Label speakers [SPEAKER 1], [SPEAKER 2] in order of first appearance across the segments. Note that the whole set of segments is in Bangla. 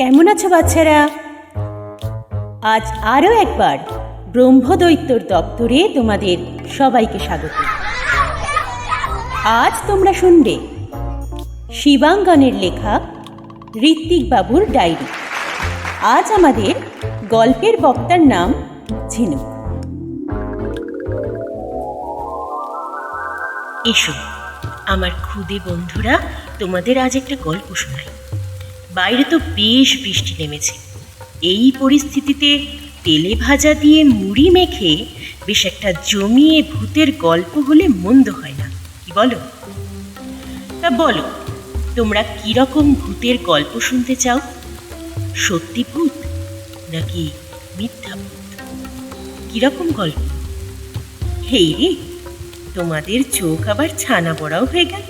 [SPEAKER 1] কেমন আছো বাচ্চারা? আজ আরও একবার ব্রহ্মদৈত্যর দপ্তরে তোমাদের সবাইকে স্বাগত। আজ তোমরা শুনবে শিবাঙ্গনের লেখা ঋত্বিক বাবুর ডায়েরি। আজ আমাদের গল্পের বক্তার নাম ঝিনুক।
[SPEAKER 2] এসো, আমার খুদে বন্ধুরা, তোমাদের আজ একটা গল্প শোনাই। বাইরে তো বেশ বৃষ্টি নেমেছে। এই পরিস্থিতিতে তেলে ভাজা দিয়ে মুড়ি মেখে বেশ একটা জমিয়ে ভূতের গল্প হলে মন্দ হয় না, কি বলো? তা বলো, তোমরা কীরকম ভূতের গল্প শুনতে চাও? সত্যি ভূত নাকি মিথ্যা ভূত? কীরকম গল্প? হেই রে, তোমাদের চোখ আবার ছানা বড়াও হয়ে গেল।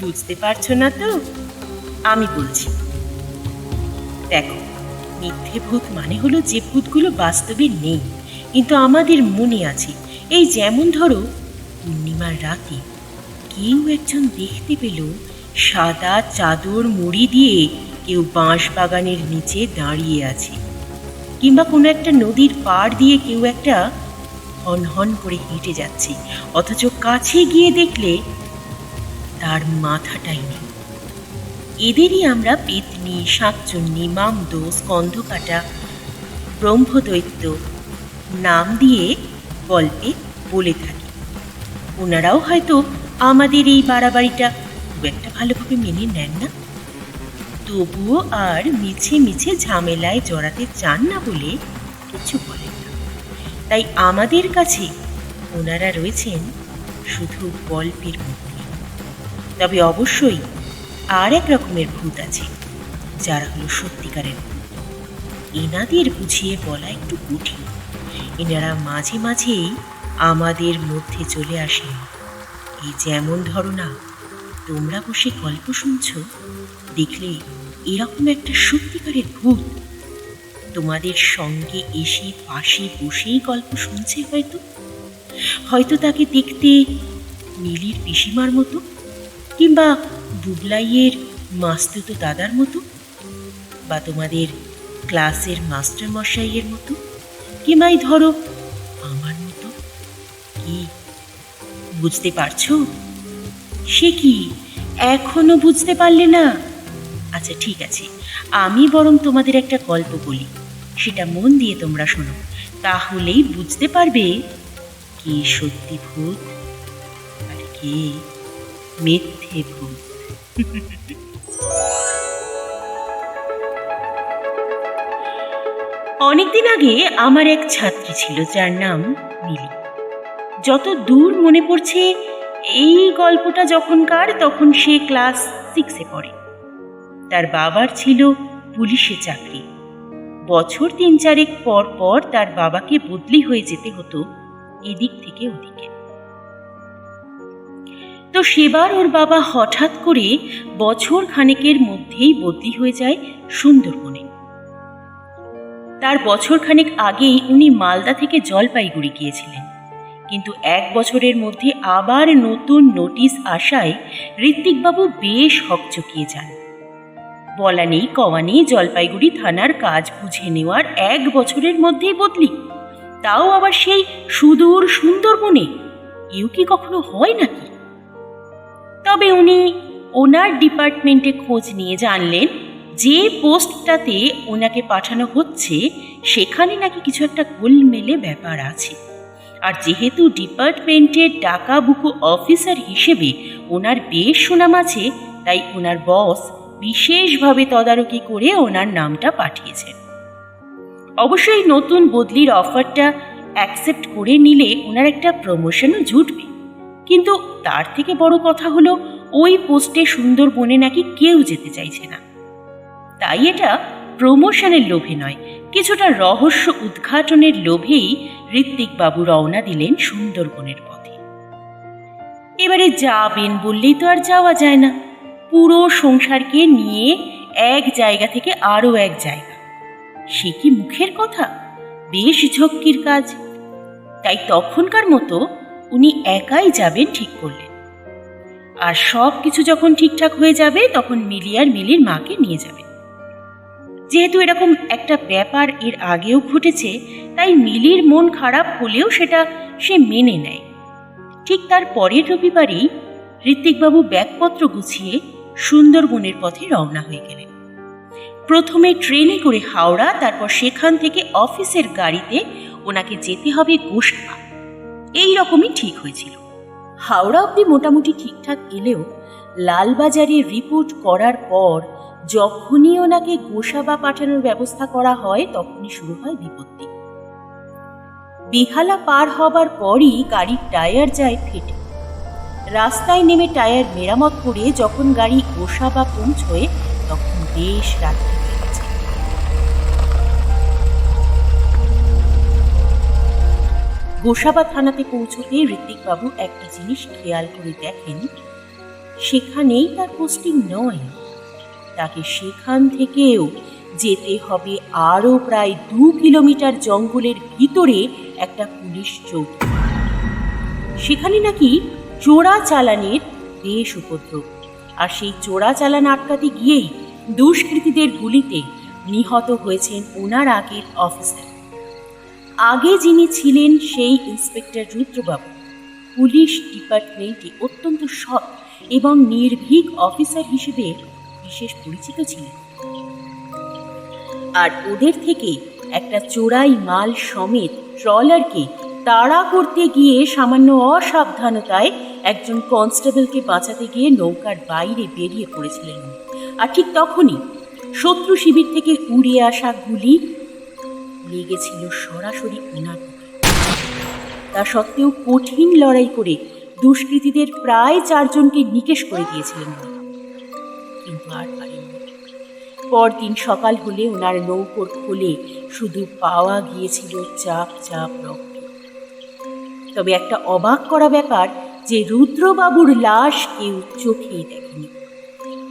[SPEAKER 2] বুঝতে পারছ না তো? আমি বলছি। দেখো, মিথ্যে ভূত মানে হলো যে ভূতগুলো বাস্তবে নেই। কিন্তু আমাদের মনে আছে, এই যেমন ধরো, পূর্ণিমার রাতে কেউ একজন দেখতে পেল সাদা চাদর মুড়ি দিয়ে কেউ বাঁশ বাগানের নিচে দাঁড়িয়ে আছে। কিংবা কোনো একটা নদীর পাড় দিয়ে কেউ একটা হন হন করে হেঁটে যাচ্ছে, অথচ কাছে গিয়ে দেখলে তার মাথাটাই নেই। এদেরই আমরা পেতনি শাকচুন্নি, মামদো, স্কন্ধকাটা, ব্রহ্মদৈত্য নাম দিয়ে গল্পে বলে থাকি। ওনারাও হয়তো আমাদের এই বাড়াবাড়িটা খুব একটা ভালোভাবে মেনে নেন না। তবুও আর মিছে মিছে ঝামেলায় জড়াতে চান না বলে কিছু বলেন না। তাই আমাদের কাছে ওনারা রয়েছেন শুধু গল্পের মধ্যে তবে অবশ্যই আর এক রকমের ভূত আছে, যারা হলো সত্যিকারের ভূত। এনাদের বুঝিয়ে বলা একটু কঠিন। এনারা মাঝে মাঝেই আমাদের মধ্যে চলে আসেন। এই যেমন ধরো না তোমরা বসে গল্প শুনছো, দেখলে এরকম একটা সত্যিকারের ভূত তোমাদের সঙ্গে এসে পাশে বসেই গল্প শুনছে হয়তো। হয়তো তাকে দেখতে নীলির পিসিমার মতো, কিংবা বুবলাইয়ের মাস্তুতো দাদার মতো? বা তোমাদের ক্লাসের মাস্টার মশাইয়ের মতো? কিংবাই ধরো, আমার মতো? কি? বুঝতে পারছ? সে কি এখনও বুঝতে পারলে না? আচ্ছা ঠিক আছে। আমি বরং তোমাদের একটা গল্প বলি। সেটা মন দিয়ে তোমরা শোনো। তাহলেই বুঝতে পারবে কি সত্যি ভূত আর কে মিথ্যে ভূত। অনেকদিন আগে আমার এক ছাত্রী ছিল, যার নাম মিলি। যত দূর মনে পড়ছে, এই গল্পটা যখনকার, তখন সে ক্লাস সিক্সে পড়ে। তার বাবার ছিল পুলিশে চাকরি। বছর তিন চারেক পর পর তার বাবাকে বদলি হয়ে যেতে হতো এদিক থেকে ওদিকে। তো সেবার ওর বাবা হঠাৎ করে বছর খানেকের মধ্যেই বদলি হয়ে যায় সুন্দরবনে। তার বছর খানেক আগেই উনি মালদা থেকে জলপাইগুড়ি গিয়েছিলেন। কিন্তু এক বছরের মধ্যে আবার নতুন নোটিশ আসায় ঋত্বিকবাবু বেশ হকচকিয়ে যান। বলা নেই কওয়া নেই জলপাইগুড়ি থানার কাজ বুঝে নেওয়ার এক বছরের মধ্যেই বদলি। তাও আবার সেই সুদূর সুন্দরবনে। এও কি কখনো হয় নাকি? তবে উনি ওনার ডিপার্টমেন্টে খোঁজ নিয়ে জানলেন যে পোস্টটাতে ওনাকে পাঠানো হচ্ছে, সেখানে নাকি কিছু একটা গোলমেলে ব্যাপার আছে। আর যেহেতু ডিপার্টমেন্টের ডাকা বুকু অফিসার হিসেবে ওনার বেশ সুনাম আছে, তাই ওনার বস বিশেষভাবে তদারকি করে ওনার নামটা পাঠিয়েছেন। অবশ্যই নতুন বদলির অফারটা অ্যাকসেপ্ট করে নিলে ওনার একটা প্রমোশনও জুটবে। কিন্তু তার থেকে বড় কথা হলো, ওই পোস্টে সুন্দরবনে নাকি কেউ যেতে চাইছে না। তাই এটা প্রমোশনের লোভে নয়, কিছুটা রহস্য উদ্ঘাটনের লোভেই ঋত্বিক বাবু রওনা দিলেন সুন্দরবনের পথে। এবারে যাবেন বললেই তো আর যাওয়া যায় না। পুরো সংসারকে নিয়ে এক জায়গা থেকে আরও এক জায়গা। সে কি মুখের কথা? বেশ ঝক্কির কাজ। তাই তখনকার মতো উনি একাই যাবেন ঠিক করলেন আর সব কিছু যখন ঠিকঠাক হয়ে যাবে, তখন মিলি আর মিলির মাকে নিয়ে যাবে। যেহেতু এরকম একটা ব্যাপার এর আগেও ঘটেছে, তাই মিলির মন খারাপ হলেও সেটা সে মেনে নেয়। ঠিক তার পরের রবিবারই ঋত্বিকবাবু ব্যাগপত্র গুছিয়ে সুন্দরবনের পথে রওনা হয়ে গেলেন। প্রথমে ট্রেনে করে হাওড়া, তারপর সেখান থেকে অফিসের গাড়িতে ওনাকে যেতে হবে গোসাবা এই রকমই ঠিক হয়েছিল। হাওড়া অব্দি মোটামুটি ঠিকঠাক এলেও লালবাজারে রিপোর্ট করার পর যখনই ওনাকে গোসাবা পাঠানোর ব্যবস্থা করা হয়, তখনই শুরু হয় বিপত্তি। বেহালা পার হবার পরই গাড়ির টায়ার যায় ফেটে। রাস্তায় নেমে টায়ার মেরামত করে যখন গাড়ি গোসাবা পৌঁছয়, তখন বেশ রাত্রি। গোসাবা থানাতে পৌঁছতে ঋত্বিকবাবু একটা জিনিস খেয়াল করে দেখেন। সেখানেই তার পোস্টিং নয়। তাকে সেখান থেকেও যেতে হবে আরও প্রায় দু কিলোমিটার জঙ্গলের ভিতরে একটা পুলিশ চৌকি। সেখানে নাকি চোরা চালানের বেশ উপদ্রব। আর সেই চোরা চালান আটকাতে গিয়েই দুষ্কৃতীদের গুলিতে নিহত হয়েছেন ওনার আগের অফিসার। আগে যিনি ছিলেন সেই ইন্সপেক্টর রুদ্রবাবু, পুলিশ ডিপার্টমেন্টে অত্যন্ত সৎ এবং নির্ভীক অফিসার হিসেবে বিশেষ পরিচিত ছিলেন। আর ওদের থেকে একটা চোরাই মাল সমেত ট্রলারকে তাড়া করতে গিয়ে সামান্য অসাবধানতায় একজন কনস্টেবলকে বাঁচাতে গিয়ে নৌকার বাইরে বেরিয়ে পড়েছিলেন। আর ঠিক তখনই শত্রু শিবির থেকে উড়ে আসা গুলি লেগেছিল সরাসরি ওনার তা সত্ত্বেও কঠিন লড়াই করে দুষ্কৃতীদের প্রায় চারজনকে নিকেশ করে দিয়েছিলেন কিন্তু আর পারেননি। পরদিন সকাল হলে ওনার নৌকোর খোলে শুধু পাওয়া গিয়েছিল চাপ চাপ রক্ত। তবে একটা অবাক করা ব্যাপার যে রুদ্রবাবুর লাশ কেউ চোখেই দেখেনি।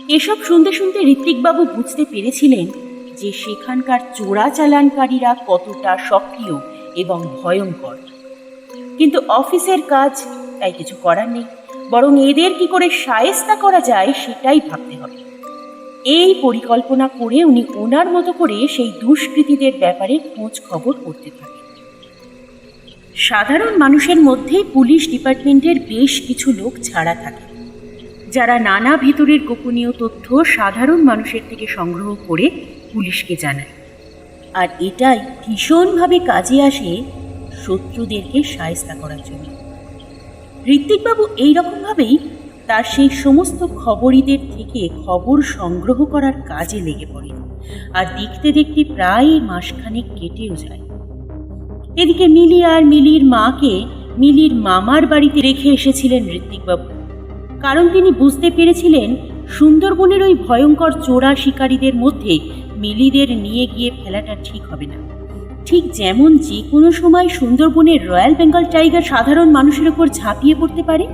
[SPEAKER 2] এসব শুনতে শুনতে ঋত্বিকবাবু বুঝতে পেরেছিলেন যে সেখানকার চোরা চালানকারীরা কতটা সক্রিয় এবং ভয়ঙ্কর। কিন্তু অফিসের কাজ তাই কিছু করার নেই, বরং এদের কি করে সায়েস্তা করা যায় সেটাই ভাবতে হবে। এই পরিকল্পনা করে উনি ওনার মতো করে সেই দুষ্কৃতীদের ব্যাপারে খোঁজ খবর করতে থাকেন। সাধারণ মানুষের মধ্যে পুলিশ ডিপার্টমেন্টের বেশ কিছু লোক ছাড়া থাকে, যারা নানা ভিতরের গোপনীয় তথ্য সাধারণ মানুষের থেকে সংগ্রহ করে পুলিশকে জানায়। আর এটাই ভীষণভাবে কাজে আসে শত্রুদেরকে সায়স্তা করার জন্য। ঋত্বিকবাবু এইরকমভাবেই তার সেই সমস্ত খবরিদের থেকে খবর সংগ্রহ করার কাজে লেগে পড়ে আর দেখতে দেখতে প্রায় মাসখানেক কেটেও যায়। এদিকে মিলি আর মিলির মাকে মিলির মামার বাড়িতে রেখে এসেছিলেন ঋত্বিকবাবু। কারণ তিনি বুঝতে পেরেছিলেন সুন্দরবনের ওই ভয়ঙ্কর চোরা শিকারীদের মধ্যে মিলিদের নিয়ে গিয়ে ফেলাটা ঠিক হবে না। ঠিক যেমন যে কোনো সময় সুন্দরবনের রয়্যাল বেঙ্গল টাইগার সাধারণ মানুষের ওপর ঝাঁপিয়ে পড়তে পারে,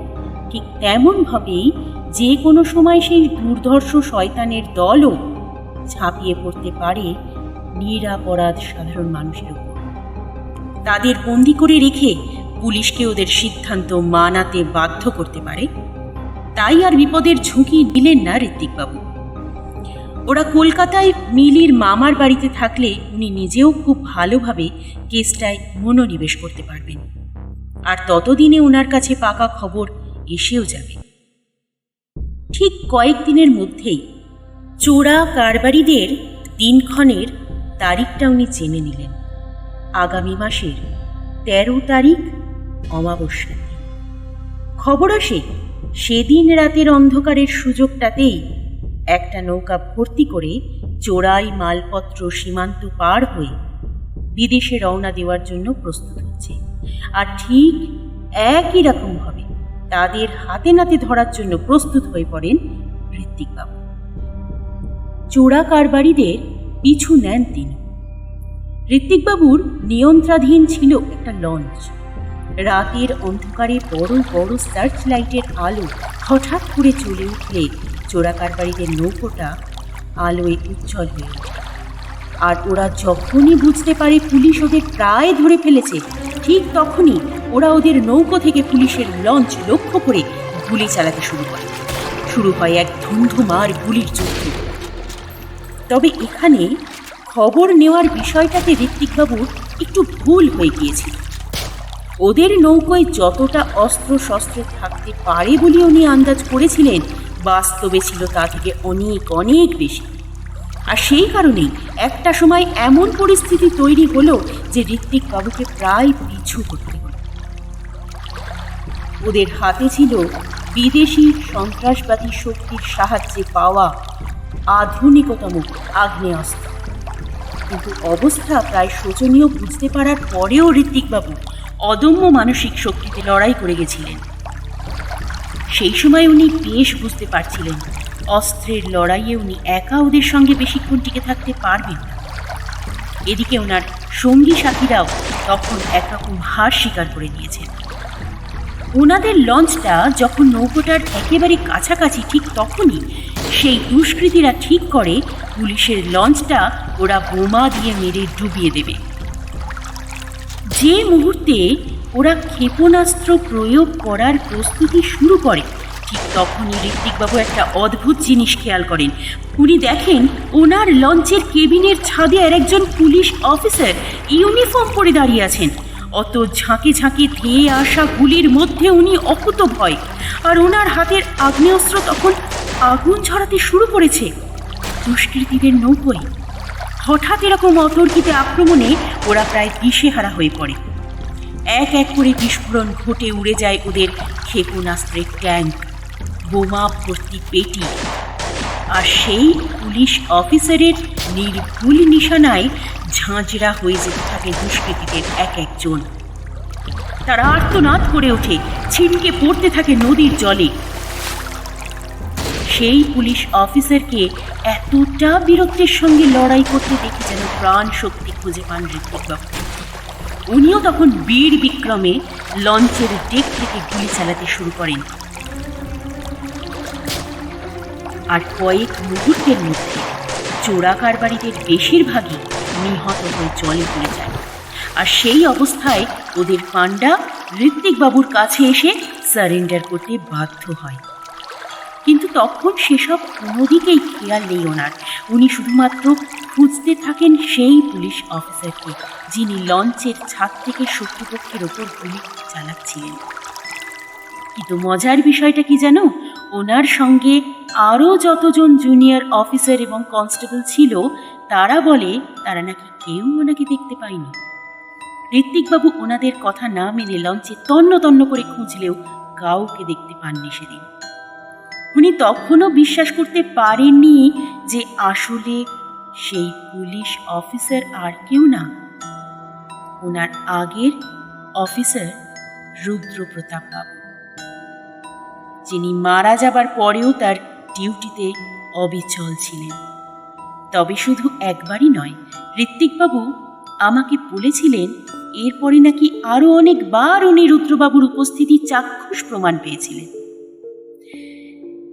[SPEAKER 2] ঠিক তেমনভাবেই যে কোনো সময় সেই দুর্ধর্ষ শয়তানের দলও ঝাঁপিয়ে পড়তে পারে নিরাপরাধ সাধারণ মানুষের উপর তাদের বন্দি করে রেখে পুলিশকে ওদের সিদ্ধান্ত মানাতে বাধ্য করতে পারে। তাই আর বিপদের ঝুঁকি নিলেন না ঋত্বিকবাবু। ওরা কলকাতায় মিলির মামার বাড়িতে থাকলে উনি নিজেও খুব ভালোভাবে কেসটায় মনোনিবেশ করতে পারবেন। আর ততদিনে ওনার কাছে পাকা খবর এসেও যাবে। ঠিক কয়েকদিনের মধ্যেই চোরা কারবারিদের দিনক্ষণের তারিখটা উনি জেনে নিলেন। আগামী মাসের তেরো তারিখ অমাবস্যা। খবর আসে সেদিন রাতের অন্ধকারের সুযোগটাতেই একটা নৌকা ভর্তি করে চোরাই মালপত্র সীমান্ত পার হয়ে বিদেশে রওনা দেওয়ার জন্য প্রস্তুত হচ্ছে আর ঠিক একই রকমভাবে তাদের হাতে নাতে ধরার জন্য প্রস্তুত হয়ে পড়েন ঋত্বিকবাবু চোরা কারবারিদের পিছু নেন তিনি। ঋত্বিকবাবুর নিয়ন্ত্রাধীন ছিল একটা লঞ্চ। রাতের অন্ধকারে বড় বড় সার্চ লাইটের আলো হঠাৎ করে চলে উঠলে চোরা কারবারিদের নৌকোটা আলোয় উজ্জ্বল হয়ে আর ওরা যখনই বুঝতে পারে পুলিশ ওদের প্রায় ধরে ফেলেছে, ঠিক তখনই ওরা ওদের নৌকো থেকে পুলিশের লঞ্চ লক্ষ্য করে গুলি চালাতে শুরু করে। শুরু হয় এক ধুন্ধুমার গুলির যুদ্ধ। তবে এখানে
[SPEAKER 1] খবর নেওয়ার বিষয়টাতে ঋত্বিকবাবুর একটু ভুল হয়ে গিয়েছিল ওদের নৌকোয় যতটা অস্ত্র শস্ত্র থাকতে পারে বলে উনি আন্দাজ করেছিলেন বাস্তবে ছিল তা থেকে অনেক অনেক বেশি। আর সেই কারণেই একটা সময় এমন পরিস্থিতি তৈরি হলো যে ঋত্বিক বাবুকে প্রায় পিছু করতে হলো। ওদের হাতে ছিল বিদেশি সন্ত্রাসবাদী শক্তির সাহায্যে পাওয়া আধুনিকতম আগ্নেয়াস্ত্র। কিন্তু অবস্থা প্রায় শোচনীয় বুঝতে পারার পরেও ঋত্বিকবাবু অদম্য মানসিক শক্তিতে লড়াই করে গেছিলেন। সেই সময় উনি বেশ বুঝতে পারছিলেন। অস্ত্রের লড়াইয়ে উনি একা ওদের সঙ্গে বেশিক্ষণ টিকে থাকতে পারবেন না। এদিকে ওনার সঙ্গী সাথীরাও তখন একরকম হার স্বীকার করে নিয়েছেন। ওনাদের লঞ্চটা যখন নৌকোটার একেবারে কাছাকাছি ঠিক তখনই সেই দুষ্কৃতীরা ঠিক করে পুলিশের লঞ্চটা ওরা বোমা দিয়ে মেরে ডুবিয়ে দেবে। যে মুহূর্তে ওরা ক্ষেপণাস্ত্র প্রয়োগ করার প্রস্তুতি শুরু করে। ঠিক তখনই ঋত্বিকবাবু একটা অদ্ভুত জিনিস খেয়াল করেন। উনি দেখেন ওনার লঞ্চের কেবিনের ছাদে আর একজন পুলিশ অফিসার ইউনিফর্ম পরে দাঁড়িয়ে আছেন। অত ঝাঁকে ঝাঁকে ধেয়ে আসা গুলির মধ্যে উনি অকুত ভয়। আর ওনার হাতের আগ্নেয়াস্ত্র তখন আগুন ছড়াতে শুরু করেছে। দুষ্কৃতীদের নৌকোয়। হঠাৎ এরকম অতর্কিতে আক্রমণে ওরা প্রায় দিশেহারা হয়ে পড়ে। এক এক করে বিস্ফোরণ ঘটে উড়ে যায় ওদের ক্ষেপণাস্ত্রের ট্যাঙ্ক, বোমা ভর্তি পেটি। আর সেই পুলিশ অফিসারের নির্ভুল নিশানায় ঝাঁঝরা হয়ে যেতে থাকে দুষ্কৃতীদের এক একজন। তারা আর্তনাদ করে ওঠে ছিটকে পড়তে থাকে নদীর জলে। সেই পুলিশ অফিসারকে এতটা বীরত্বের সঙ্গে লড়াই করতে দেখে যেন প্রাণ শক্তি খুঁজে পান ঋত্বিকবাবু উনিও তখন বীর বিক্রমে লঞ্চের ডেক থেকে গুলি চালাতে শুরু করেন। আর কয়েক মুহূর্তের মধ্যে চোরা কারবারিদের বেশিরভাগই নিহত হয়ে জলে পড়ে যায়। আর সেই অবস্থায় ওদের পাণ্ডা ঋত্বিকবাবুর কাছে এসে সারেন্ডার করতে বাধ্য হয়। কিন্তু তখন সেসব কোনোদিকেই খেয়াল নেই ওনার। উনি শুধুমাত্র খুঁজতে থাকেন সেই পুলিশ অফিসারকে, যিনি লঞ্চের ছাদ থেকে শত্রুপক্ষের ওপর গুলি চালাচ্ছিলেন। কিন্তু মজার বিষয়টা কি জানো? ওনার সঙ্গে আরও যতজন জুনিয়র অফিসার এবং কনস্টেবল ছিল, তারা বলে তারা নাকি কেউ ওনাকে দেখতে পায়নি। ঋত্বিকবাবু ওনাদের কথা না মেনে লঞ্চে তন্ন তন্ন করে খুঁজলেও কাউকে দেখতে পাননি সেদিন। উনি তখনও বিশ্বাস করতে পারেননি যে আসলে সেই পুলিশ অফিসার আর কেউ না। ওনার আগের অফিসার রুদ্রপ্রতাপ বাবু, যিনি মারা যাবার পরেও তার ডিউটিতে অবিচল ছিলেন। তবে শুধু একবারই নয়, ঋত্বিকবাবু আমাকে বলেছিলেন, এরপরে নাকি আরও অনেকবার উনি রুদ্রবাবুর উপস্থিতি চাক্ষুষ প্রমাণ পেয়েছিলেন।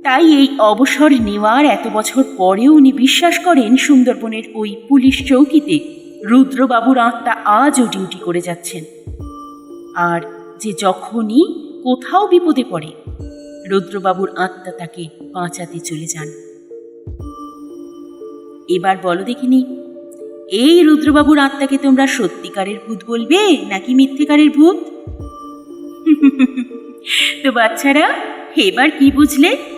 [SPEAKER 1] তাই এই অবসর নেওয়ার এত বছর পরেও উনি বিশ্বাস করেন সুন্দরবনের ওই পুলিশ চৌকিতে রুদ্রবাবুর আত্মা আজও ডিউটি করে যাচ্ছেন। আর যে যখনই কোথাও বিপদে পড়ে, রুদ্রবাবুর আত্মা তাকে বাঁচাতে চলে যান। এবার বলো দেখিনি, এই রুদ্রবাবুর আত্মাকে তোমরা সত্যিকারের ভূত বলবে নাকি মিথ্যেকারের ভূত? তো বাচ্চারা, এবার কি বুঝলে?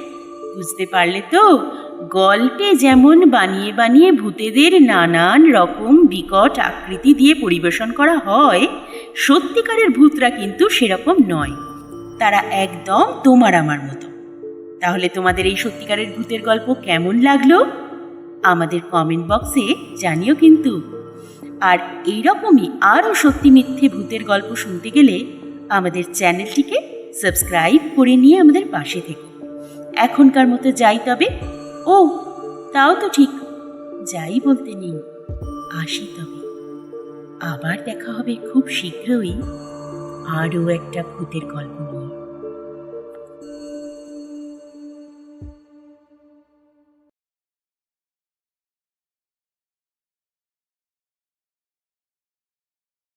[SPEAKER 1] বুঝতে পারলে তো? গল্পে যেমন বানিয়ে বানিয়ে ভূতেদের নানান রকম বিকট আকৃতি দিয়ে পরিবেশন করা হয়, সত্যিকারের ভূতরা কিন্তু সেরকম নয়। তারা একদম তোমার আমার মতো। তাহলে তোমাদের এই সত্যিকারের ভূতের গল্প কেমন লাগল? আমাদের কমেন্ট বক্সে জানিও কিন্তু। আর এইরকমই আরও সত্যি মিথ্যে ভূতের গল্প শুনতে গেলে আমাদের চ্যানেলটিকে সাবস্ক্রাইব করে নিয়ে আমাদের পাশে থেকে। এখনকার মতো যাই তবে। ও, তাও তো ঠিক। যাই বলতে নেই। আসি তবে। আবার দেখা হবে খুব শীঘ্রই। আরও একটা ভূতের গল্প নিয়ে।